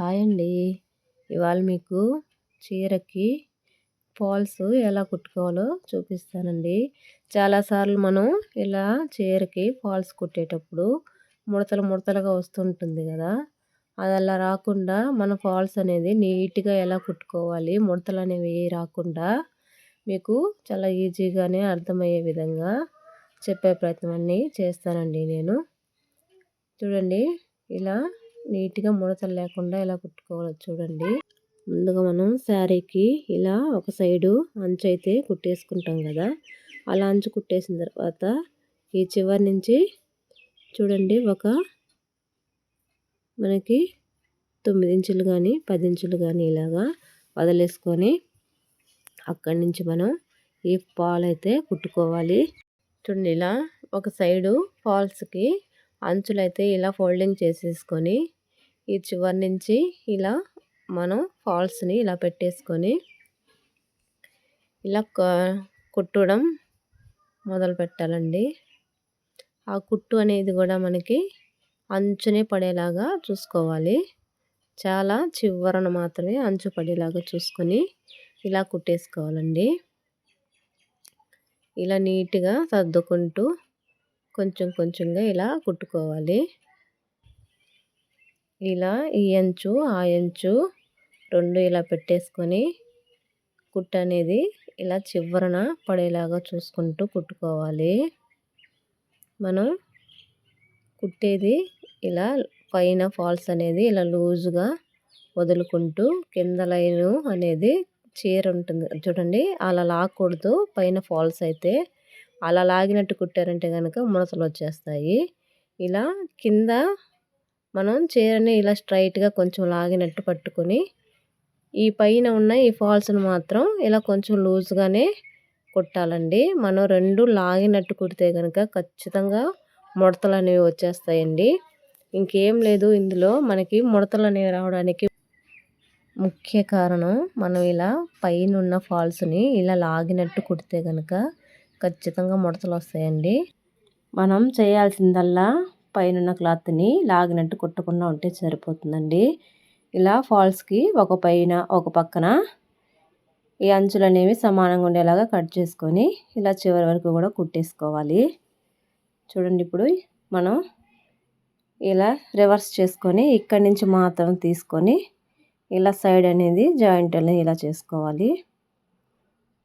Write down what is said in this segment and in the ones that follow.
Hi అండి ఇవాళ మీకు చీరకి ఫాల్స్ ఎలా కుట్టుకోవాలో చూపిస్తానండి. చాలాసార్లు మనం ఇలా చీరకి ఫాల్స్ కుట్టేటప్పుడు ముడతలు ముడతలుగా వస్తుంటుంది కదా. అది అలా రాకుండా మన ఫాల్స్ అనేది నీట్గా ఎలా కుట్టుకోవాలి ముడతలు అనేవి రాకుండా మీకు చాలా ఈజీగానే అర్థమయ్యే విధంగా చెప్పే ప్రయత్నం అన్నీ చేస్తానండి నేను. చూడండి ఇలా నీట్గా ముడతలు లేకుండా ఇలా కుట్టుకోవాలి చూడండి. ముందుగా మనం శారీకి ఇలా ఒక సైడు అంచు అయితే కుట్టేసుకుంటాం కదా అలా అంచు కుట్టేసిన తర్వాత ఈ చివరి నుంచి చూడండి ఒక మనకి తొమ్మిది ఇంచులు కానీ పది ఇంచులు కానీ ఇలాగా వదిలేసుకొని అక్కడి నుంచి మనం ఈ పాలు అయితే కుట్టుకోవాలి. చూడండి ఇలా ఒక సైడు ఫాల్స్కి అంచులైతే ఇలా ఫోల్డింగ్ చేసేసుకొని ఈ చివరి నుంచి ఇలా మనం ఫాల్స్ని ఇలా పెట్టేసుకొని ఇలా కుట్టడం మొదలు పెట్టాలండి. ఆ కుట్టు అనేది కూడా మనకి అంచునే పడేలాగా చూసుకోవాలి. చాలా చివరన మాత్రమే అంచు పడేలాగా చూసుకొని ఇలా కుట్టేసుకోవాలండి. ఇలా నీట్గా సర్దుకుంటూ కొంచెం కొంచెంగా ఇలా కుట్టుకోవాలి. ఇలా ఈ అంచు ఆ అంచు రెండు ఇలా పెట్టేసుకొని కుట్ట అనేది ఇలా చివరన పడేలాగా చూసుకుంటూ కుట్టుకోవాలి. మనం కుట్టేది ఇలా పైన ఫాల్స్ అనేది ఇలా లూజుగా వదులుకుంటూ కింద లైను అనేది చీర ఉంటుంది చూడండి అలా లాగకూడదు పైన ఫాల్స్ అయితే అలా లాగినట్టు కుట్టారంటే కనుక ముడతలు వచ్చేస్తాయి. ఇలా కింద మనం చీరని ఇలా స్ట్రైట్గా కొంచెం లాగినట్టు పట్టుకొని ఈ పైన ఉన్న ఈ ఫాల్స్ను మాత్రం ఇలా కొంచెం లూజ్గానే కుట్టాలండి. మనం రెండు లాగినట్టు కుడితే కనుక ఖచ్చితంగా ముడతలు అనేవి వచ్చేస్తాయండి. ఇంకేం లేదు ఇందులో మనకి ముడతలు అనేవి రావడానికి ముఖ్య కారణం మనం ఇలా పైన ఉన్న ఫాల్స్ని ఇలా లాగినట్టు కుడితే కనుక ఖచ్చితంగా ముడతలు వస్తాయండి మనం చేయాల్సిందల్లా పైన క్లాత్ని లాగినట్టు కుట్టకుండా ఉంటే సరిపోతుందండి. ఇలా ఫాల్స్కి ఒక పైన ఒక పక్కన ఈ అంచులు అనేవి సమానంగా ఉండేలాగా కట్ చేసుకొని ఇలా చివరి వరకు కూడా కుట్టేసుకోవాలి. చూడండి ఇప్పుడు మనం ఇలా రివర్స్ చేసుకొని ఇక్కడి నుంచి మాత్రం తీసుకొని ఇలా సైడ్ అనేది జాయింట్ అనేది ఇలా చేసుకోవాలి.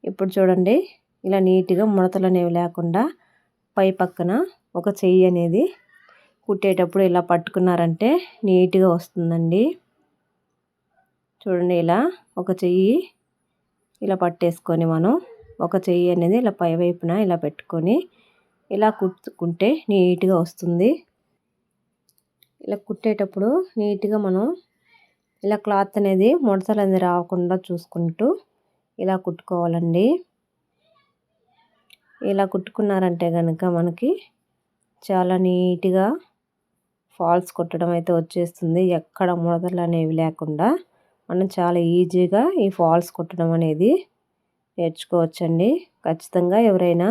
ఇప్పుడు చూడండి ఇలా నీట్గా ముడతలు అనేవి లేకుండా పై పక్కన ఒక చెయ్యి అనేది కుట్టేటప్పుడు ఇలా పట్టుకున్నారంటే నీట్గా వస్తుందండి. చూడండి ఇలా ఒక చెయ్యి ఇలా పట్టేసుకొని మనం ఒక చెయ్యి అనేది ఇలా పై వైపున ఇలా పెట్టుకొని ఇలా కుట్టుకుంటే నీట్గా వస్తుంది. ఇలా కుట్టేటప్పుడు నీట్గా మనం ఇలా క్లాత్ అనేది ముడతలు అనేది రాకుండా చూసుకుంటూ ఇలా కుట్టుకోవాలండి. ఇలా కుట్టుకున్నారంటే కనుక మనకి చాలా నీట్గా ఫాల్స్ కొట్టడం అయితే వచ్చేస్తుంది. ఎక్కడ ముడతలు అనేవి లేకుండా మనం చాలా ఈజీగా ఈ ఫాల్స్ కొట్టడం అనేది నేర్చుకోవచ్చండి. ఖచ్చితంగా ఎవరైనా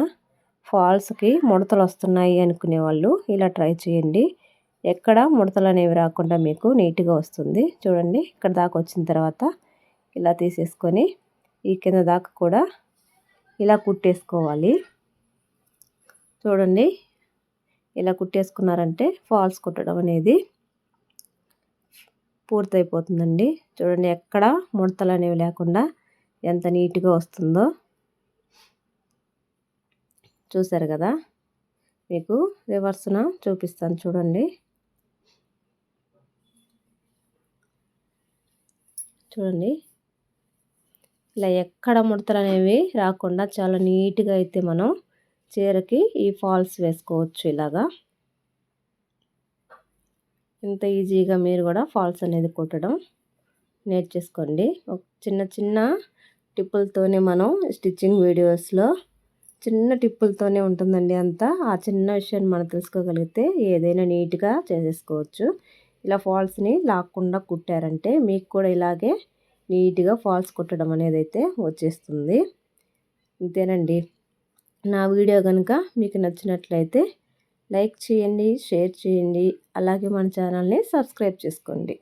ఫాల్స్కి ముడతలు వస్తున్నాయి అనుకునే వాళ్ళు ఇలా ట్రై చేయండి. ఎక్కడ ముడతలు అనేవి రాకుండా మీకు నీట్గా వస్తుంది. చూడండి ఇక్కడ దాకా వచ్చిన తర్వాత ఇలా తీసేసుకొని ఈ కింద దాకా కూడా ఇలా కుట్టేసుకోవాలి. చూడండి ఇలా కుట్టేసుకున్నారంటే ఫాల్స్ కుట్టడం అనేది పూర్తయిపోతుందండి. చూడండి ఎక్కడ ముడతలు అనేవి లేకుండా ఎంత నీట్గా వస్తుందో. చూసారు కదా? మీకు రివర్స్న చూపిస్తాను చూడండి. చూడండి. ఇలా ఎక్కడ ముడతలు అనేవి రాకుండా చాలా నీట్గా అయితే మనం చీరకి ఈ ఫాల్స్ వేసుకోవచ్చు ఇలాగా. ఇంత ఈజీగా మీరు కూడా ఫాల్స్ అనేది కుట్టడం నేర్చేసుకోండి. ఒక చిన్న చిన్న టిప్పులతోనే మనం స్టిచ్చింగ్ వీడియోస్లో చిన్న టిప్పులతోనే ఉంటుందండి అంతా. ఆ చిన్న విషయాన్ని మనం తెలుసుకోగలిగితే ఏదైనా నీట్గా చేసేసుకోవచ్చు. ఇలా ఫాల్స్ని లాక్కుండా కుట్టారంటే మీకు కూడా ఇలాగే నీట్గా ఫాల్స్ కుట్టడం అనేది అయితే వచ్చేస్తుంది. ఇంతేనండి. నా వీడియో కనుక మీకు నచ్చినట్లయితే లైక్ చేయండి షేర్ చేయండి అలాగే మన ఛానల్ని సబ్స్క్రైబ్ చేసుకోండి.